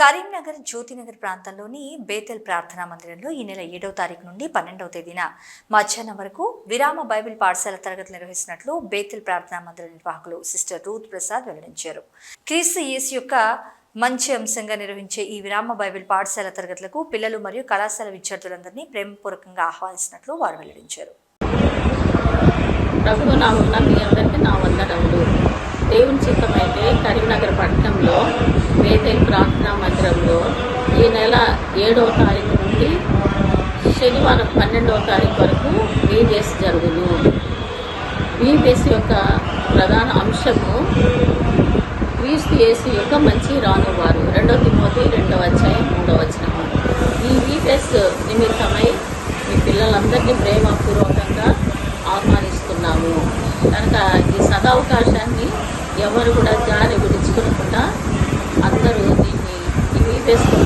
కరీంనగర్ జ్యోతినగర్ ప్రాంతంలోని బేతెల్ ప్రార్థనా మందిరంలో ఈ నెల ఏడవ తారీఖు నుండి పన్నెండవ తేదీన మధ్యాహ్నం వరకు విరామ బైబిల్ పాఠశాల తరగతులు నిర్వహిస్తున్నట్లు బేతెల్ ప్రార్థనా మందిర నిర్వాహకులు సిస్టర్ రూత్ ప్రసాద్ వెల్లడించారు. క్రీస్తు యేసు యొక్క మంచి అంశంగా నిర్వహించే ఈ విరామ బైబిల్ పాఠశాల తరగతులకు పిల్లలు మరియు కళాశాల విద్యార్థులందరినీ ప్రేమపూర్వకంగా ఆహ్వానిస్తున్నట్లు వారు వెల్లడించారు. నా నా వందనములు. దేవుని చిత్తమైతే కరీంనగర్ పట్టణంలో వేతేల్ ప్రార్థనా మందిరంలో ఈ నెల ఏడవ తారీఖు నుండి శనివారం పన్నెండవ తారీఖు వరకు బీబీఎస్ జరుగును. బీబీఎస్ యొక్క ప్రధాన అంశము క్రీస్తు యేసు యొక్క మంచి రానువారు. రెండవ తిమోతి రెండవ అధ్యాయం మూడవ వచనము. ఈ వీబీఎస్ నిమిత్తమై మీ పిల్లలందరినీ ప్రేమపూర్వకంగా ఆహ్వానిస్తున్నాము. కనుక ఈ సదావకాశాన్ని ఎవరు కూడా జారి గుడి esto.